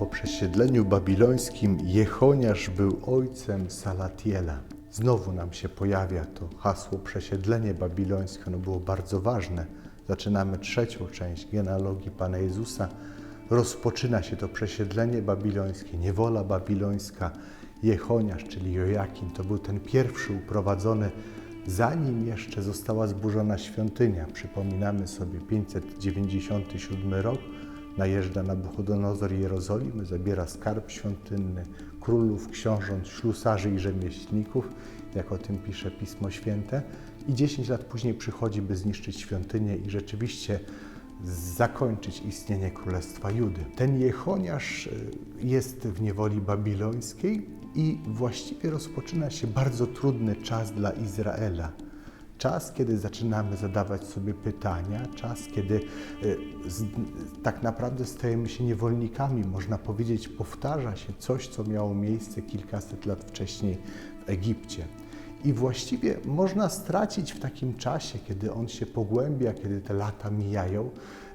Po przesiedleniu babilońskim Jechoniasz był ojcem Salatiela. Znowu nam się pojawia to hasło przesiedlenie babilońskie. Ono było bardzo ważne. Zaczynamy trzecią część genealogii Pana Jezusa. Rozpoczyna się to przesiedlenie babilońskie, niewola babilońska. Jechoniasz, czyli Jojakin, to był ten pierwszy uprowadzony, zanim jeszcze została zburzona świątynia. Przypominamy sobie 597 rok najeżdża Nabuchodonozor Jerozolimy, zabiera skarb świątynny, królów, książąt, ślusarzy i rzemieślników, jak o tym pisze Pismo Święte. I 10 lat później przychodzi, by zniszczyć świątynię i rzeczywiście zakończyć istnienie Królestwa Judy. Ten Jechoniasz y, jest w niewoli babilońskiej i właściwie rozpoczyna się bardzo trudny czas dla Izraela. Czas, kiedy zaczynamy zadawać sobie pytania, czas, kiedy y, z, tak naprawdę stajemy się niewolnikami. Można powiedzieć, powtarza się coś, co miało miejsce kilkaset lat wcześniej w Egipcie. I właściwie można stracić w takim czasie, kiedy on się pogłębia, kiedy te lata mijają,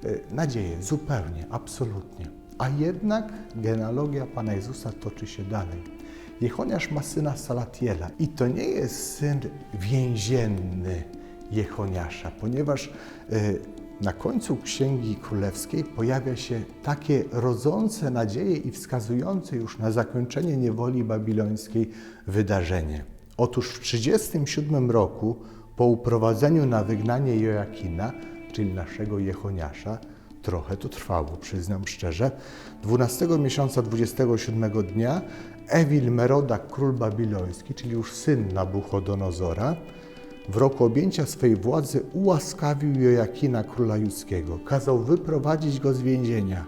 y, nadzieję zupełnie, absolutnie. A jednak genealogia Pana Jezusa toczy się dalej. Jechoniasz ma syna Salatiela i to nie jest syn więzienny Jechoniasza, ponieważ y, na końcu Księgi Królewskiej pojawia się takie rodzące nadzieję i wskazujące już na zakończenie niewoli babilońskiej wydarzenie. Otóż w 37 roku po uprowadzeniu na wygnanie Joakina, czyli naszego Jechoniasza, trochę to trwało, przyznam szczerze, 12 miesiąca 27 dnia Ewil Merodak, król babiloński, czyli już syn Nabuchodonozora, w roku objęcia swej władzy ułaskawił Jojakina, króla judzkiego. Kazał wyprowadzić go z więzienia.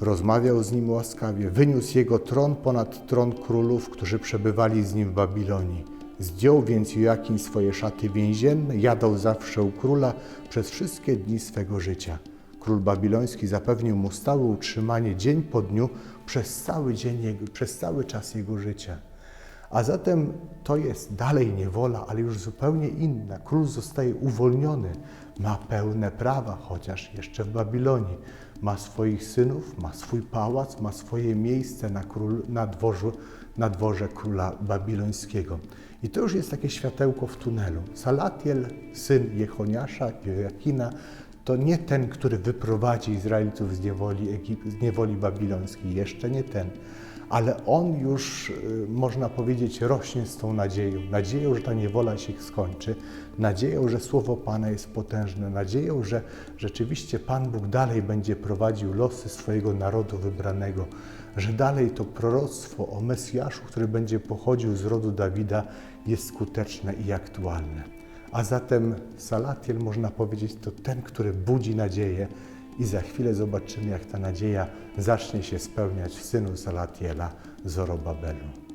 Rozmawiał z nim łaskawie, wyniósł jego tron ponad tron królów, którzy przebywali z nim w Babilonii. Zdjął więc Joakim swoje szaty więzienne, jadał zawsze u króla przez wszystkie dni swego życia. Król babiloński zapewnił mu stałe utrzymanie dzień po dniu przez cały dzień, przez cały czas jego życia. A zatem to jest dalej niewola, ale już zupełnie inna. Król zostaje uwolniony, ma pełne prawa, chociaż jeszcze w Babilonii. Ma swoich synów, ma swój pałac, ma swoje miejsce na, król, na, dworzu, na dworze króla babilońskiego. I to już jest takie światełko w tunelu. Salatiel, syn Jechoniasza, Jojakina, to nie ten, który wyprowadzi Izraelitów z niewoli, z niewoli babilońskiej, jeszcze nie ten, ale on już, y, można powiedzieć, rośnie z tą nadzieją. Nadzieją, że ta niewola się skończy, nadzieją, że słowo Pana jest potężne, nadzieją, że rzeczywiście Pan Bóg dalej będzie prowadził losy swojego narodu wybranego, że dalej to proroctwo o Mesjaszu, który będzie pochodził z rodu Dawida, jest skuteczne i aktualne. A zatem Salatiel, można powiedzieć, to ten, który budzi nadzieję i za chwilę zobaczymy, jak ta nadzieja zacznie się spełniać w synu Salatiela, Zorobabelu.